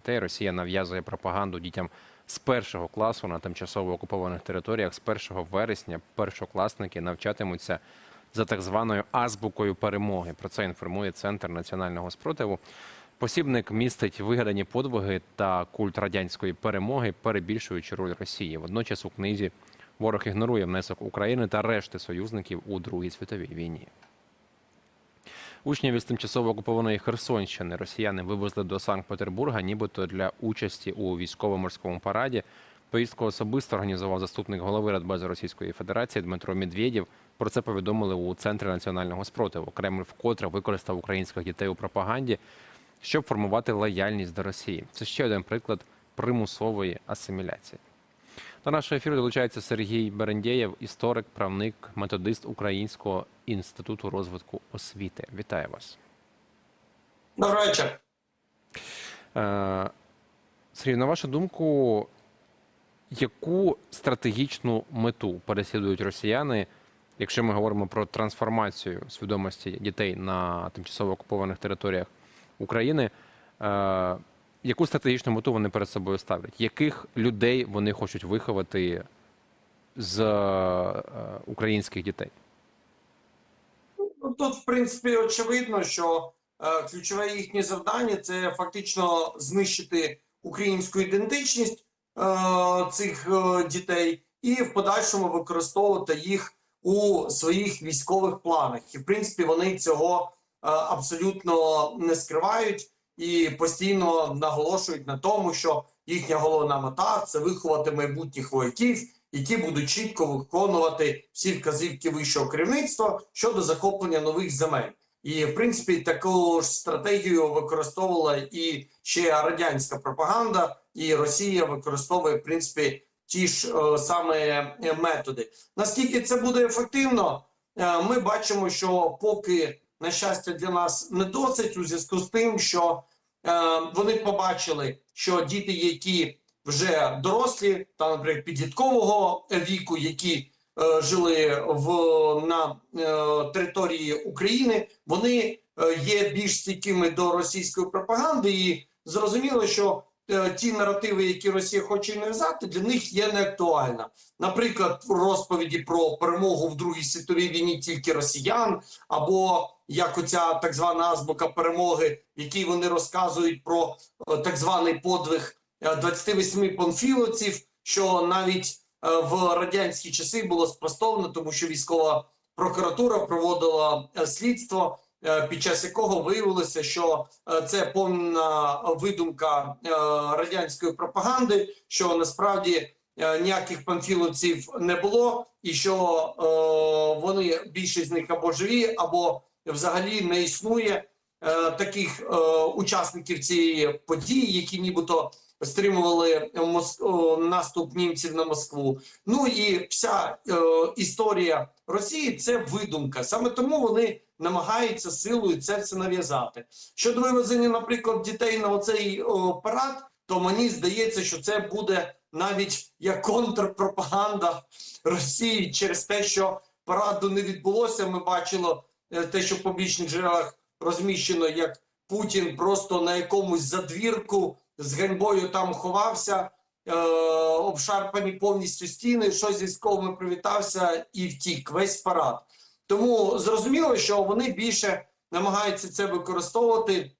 дітей. Росія нав'язує пропаганду дітям з першого класу на тимчасово окупованих територіях. З 1 вересня першокласники навчатимуться за так званою азбукою перемоги. Про це інформує Центр національного спротиву. Посібник містить вигадані подвиги та культ радянської перемоги, перебільшуючи роль Росії. Водночас у книзі ворог ігнорує внесок України та решти союзників у Другій світовій війні. Учнів із тимчасово окупованої Херсонщини росіяни вивезли до Санкт-Петербурга, нібито для участі у військово-морському параді. Поїздку особисто організував заступник голови Радбезу Російської Федерації Дмитро Медведєв. Про це повідомили у Центрі національного спротиву. Кремль вкотре використав українських дітей у пропаганді, щоб формувати лояльність до Росії. Це ще один приклад примусової асиміляції. До нашого ефіру долучається Сергій Берендєєв, історик, правник, методист Українського інституту розвитку освіти. Вітаю вас. Добрий вечір. Е, Сергій, на вашу думку, яку стратегічну мету переслідують росіяни, якщо ми говоримо про трансформацію свідомості дітей на тимчасово окупованих територіях України? Яку стратегічну мету вони перед собою ставлять? Яких людей вони хочуть виховати з е, українських дітей? Ну, Тут, в принципі, очевидно, що е, ключове їхнє завдання це фактично знищити українську ідентичність е, цих дітей і в подальшому використовувати їх у своїх військових планах. І в принципі вони цього абсолютно не скривають і постійно наголошують на тому, що їхня головна мета це виховати майбутніх вояків, які будуть чітко виконувати всі вказівки вищого керівництва щодо захоплення нових земель. І в принципі таку ж стратегію використовувала і ще радянська пропаганда, і Росія використовує в принципі ті ж е, саме методи. Наскільки це буде ефективно, е, ми бачимо, що поки на щастя для нас не досить у зв'язку з тим, що вони побачили, що діти, які вже дорослі, та наприклад підліткового віку, які е, жили в на е, території України, вони е, є більш стійкими до російської пропаганди, і зрозуміло, що е, ті наративи, які Росія хоче нав'язати, для них є неактуальна. Наприклад, розповіді про перемогу в Другій світовій війні тільки росіян, або як оця так звана азбука перемоги, якій вони розказують про е, так званий подвиг е, 28 панфіловців, що навіть е, в радянські часи було спростовано, тому що військова прокуратура проводила е, слідство, е, під час якого виявилося, що е, це повна видумка е, радянської пропаганди, що насправді е, ніяких панфіловців не було, і що е, вони більшість з них або живі, або взагалі не існує е, таких е, учасників цієї події, які нібито стримували Мос... о, наступ німців на Москву. Ну і вся е, історія Росії це видумка. Саме тому вони намагаються силою це все нав'язати. Щодо вивезення, наприклад, дітей на оцей о, парад, то мені здається, що це буде навіть як контрпропаганда Росії через те, що параду не відбулося. Ми бачили те, що в публічних джерелах розміщено, як Путін просто на якомусь задвірку з ганьбою там ховався, е, обшарпані повністю стіни, щось з військовими привітався і втік весь парад. Тому зрозуміло, що вони більше намагаються це використовувати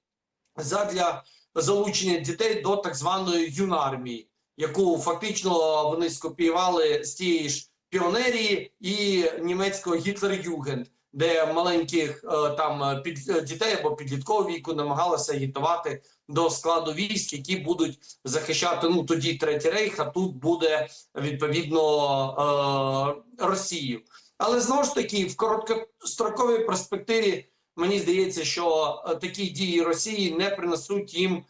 задля залучення дітей до так званої юнармії, яку фактично вони скопіювали з тієї ж піонерії і німецького Гітлер-Югенд, де маленьких е, там е, під е, дітей або підліткового віку намагалися агітувати до складу військ, які будуть захищати ну тоді третій рейх, а тут буде відповідно Росію. Але знову ж таки, в короткостроковій перспективі мені здається, що такі дії Росії не принесуть їм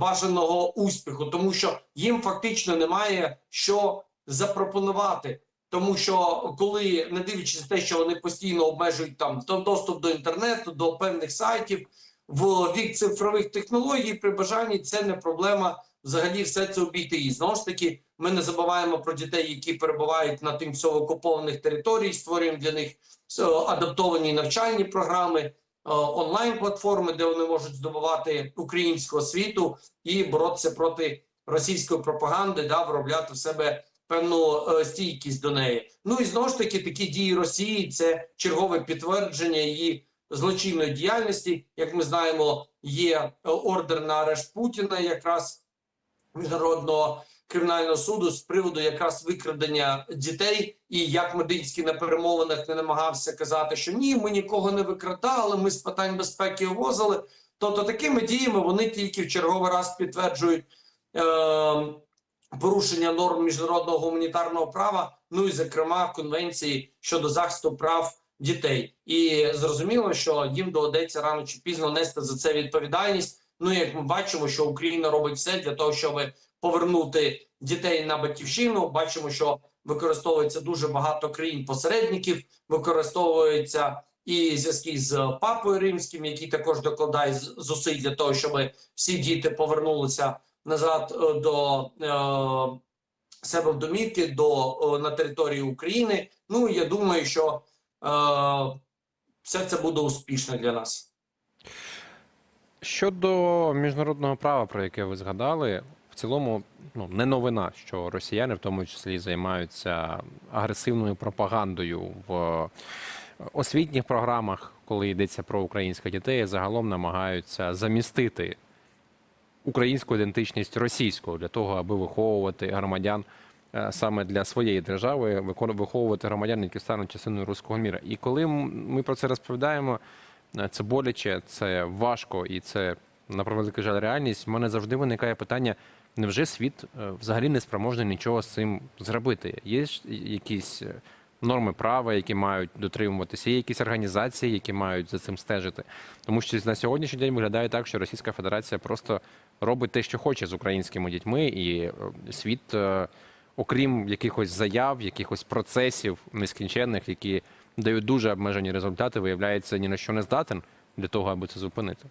бажаного успіху, тому що їм фактично немає що запропонувати. Тому що коли не дивлячись на те, що вони постійно обмежують там до- доступ до інтернету, до певних сайтів, в вік цифрових технологій при бажанні це не проблема взагалі все це обійти. І знову ж таки, ми не забуваємо про дітей, які перебувають на тимчасово окупованих територіях, створюємо для них е, адаптовані навчальні програми. онлайн платформи, де вони можуть здобувати українську освіту і боротися проти російської пропаганди, да, виробляти в себе певну е, стійкість до неї. Ну і знову ж таки, такі дії Росії це чергове підтвердження її злочинної діяльності. Як ми знаємо, є е, ордер на арешт Путіна, якраз міжнародного кримінального суду з приводу якраз викрадення дітей, і як Мединський на перемовинах не намагався казати, що ні, ми нікого не викрадали, ми з питань безпеки увозили. Тобто такими діями вони тільки в черговий раз підтверджують е, порушення норм міжнародного гуманітарного права, ну і зокрема конвенції щодо захисту прав дітей. І зрозуміло, що їм доведеться рано чи пізно нести за це відповідальність. Ну як ми бачимо, що Україна робить все для того, щоб повернути дітей на батьківщину. Бачимо, що використовується дуже багато країн-посередників, використовується і зв'язки з папою римським, який також докладає зусиль для того, щоб всі діти повернулися назад е, до е, себе в домівки, до е, на території України. Ну я думаю, що все це буде успішно для нас. Щодо міжнародного права, про яке ви згадали, в цілому ну не новина, що росіяни в тому числі займаються агресивною пропагандою в освітніх програмах, коли йдеться про українських дітей, загалом намагаються замістити українську ідентичність російською для того, аби виховувати громадян е, саме для своєї держави, виховувати громадян, які стануть частиною руського міра. І коли ми про це розповідаємо, е, це боляче, це важко і це на превеликий жаль реальність. У мене завжди виникає питання: невже світ е, взагалі не спроможний нічого з цим зробити? Є ж якісь норми права, які мають дотримуватися, є якісь організації, які мають за цим стежити. Тому що на сьогоднішній день виглядає так, що Російська Федерація просто робить те, що хоче з українськими дітьми, і е, світ, е, окрім якихось заяв, якихось процесів нескінченних, які дають дуже обмежені результати, виявляється ні на що не здатен для того, аби це зупинити.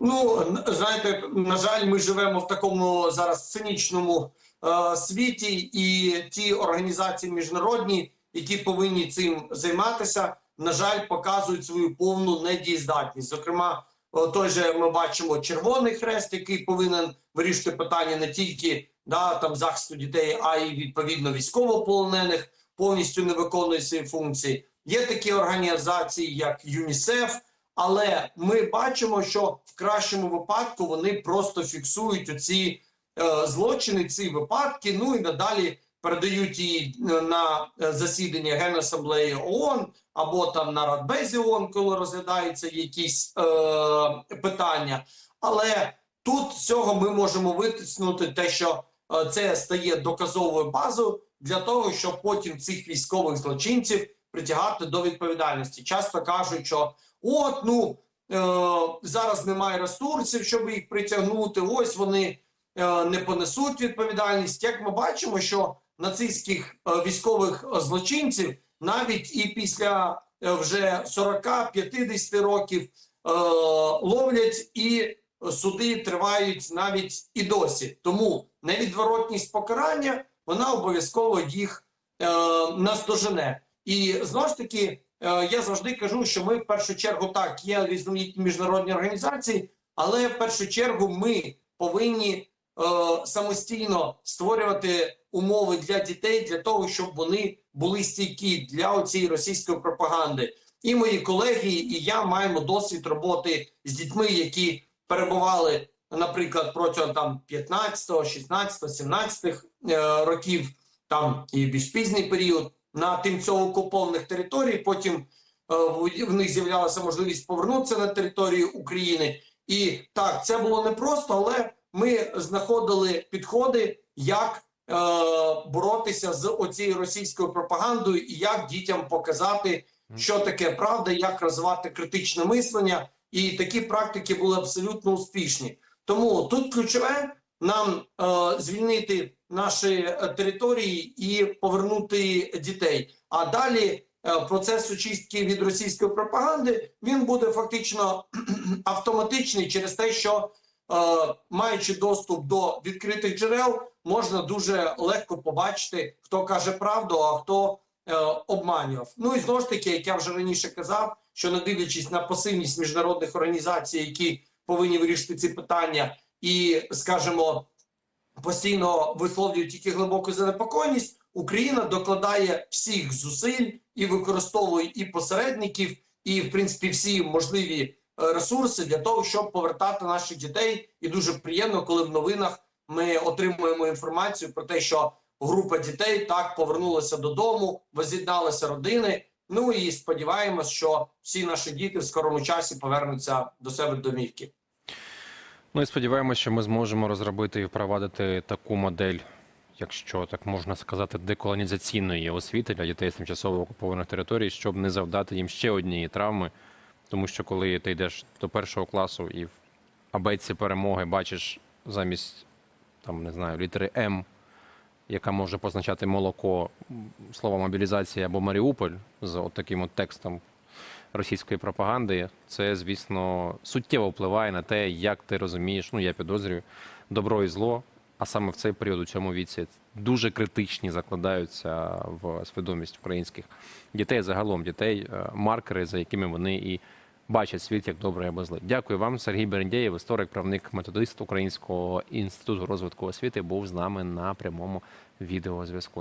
Ну знаєте, на жаль, ми живемо в такому зараз цинічному е, світі, і ті організації міжнародні, які повинні цим займатися, на жаль, показують свою повну недієздатність. Зокрема, той же ми бачимо Червоний Хрест, який повинен вирішити питання не тільки да там захисту дітей, а й відповідно військовополонених, повністю не виконує свої функції. Є такі організації, як ЮНІСЕФ. Але ми бачимо, що в кращому випадку вони просто фіксують оці е, злочини, ці випадки. Ну і надалі передають її е, на е, засідання Генасамблеї ООН або там на Радбезі ООН, коли розглядаються якісь е, питання. Але тут з цього ми можемо витиснути те, що е, це стає доказовою базою для того, щоб потім цих військових злочинців притягати до відповідальності. Часто кажуть, що От ну зараз немає ресурсів, щоб їх притягнути. Ось вони не понесуть відповідальність. Як ми бачимо, що нацистських е, військових е, злочинців навіть і після е, вже 40-50 років ловлять і суди тривають навіть і досі. Тому невідворотність покарання вона обов'язково їх е, наздожене. І знову ж таки. Я завжди кажу, що ми в першу чергу так є різноманітні міжнародні організації, але в першу чергу ми повинні самостійно створювати умови для дітей для того, щоб вони були стійкі для цієї російської пропаганди. І мої колеги, і я маємо досвід роботи з дітьми, які перебували, наприклад, протягом там 15, 16, 17 е, років, там і більш пізній період на тимчасово окупованих територій. Потім е, в них з'являлася можливість повернутися на територію України. І так, це було непросто, але ми знаходили підходи, як е, боротися з оцією російською пропагандою і як дітям показати, що таке правда, як розвивати критичне мислення. І такі практики були абсолютно успішні. Тому тут ключове нам е, звільнити наші е, території і повернути дітей. А далі е, процес очистки від російської пропаганди він буде фактично автоматичний через те, що маючи доступ до відкритих джерел, можна дуже легко побачити, хто каже правду, а хто е, обманював. Ну і знову ж таки, як я вже раніше казав, що не дивлячись на пасивність міжнародних організацій, які повинні вирішити ці питання, і скажімо, постійно висловлюють тільки глибоку занепокоєність, Україна докладає всіх зусиль і використовує і посередників, і в принципі всі можливі е, ресурси для того, щоб повертати наших дітей. І дуже приємно, коли в новинах ми отримуємо інформацію про те, що група дітей так повернулася додому, воз'єдналися родини. Ну і сподіваємось, що всі наші діти в скорому часі повернуться до себе домівки. Ну і сподіваємося, що ми зможемо розробити і впровадити таку модель, якщо так можна сказати, деколонізаційної освіти для дітей з тимчасово окупованих територій, щоб не завдати їм ще однієї травми. Тому що коли ти йдеш до першого класу і в абетці перемоги бачиш замість там не знаю літери М, яка може позначати молоко, слово мобілізація або Маріуполь з от таким от текстом російської пропаганди, це, звісно, суттєво впливає на те, як ти розумієш, ну я підозрюю, добро і зло. А саме в цей період у цьому віці дуже критичні закладаються в свідомість українських дітей, загалом дітей, е, маркери, за якими вони і бачать світ як добре або зле. Дякую вам, Сергій Берендєєв, історик, правник, методист Українського інституту розвитку освіти, був з нами на прямому відеозв'язку.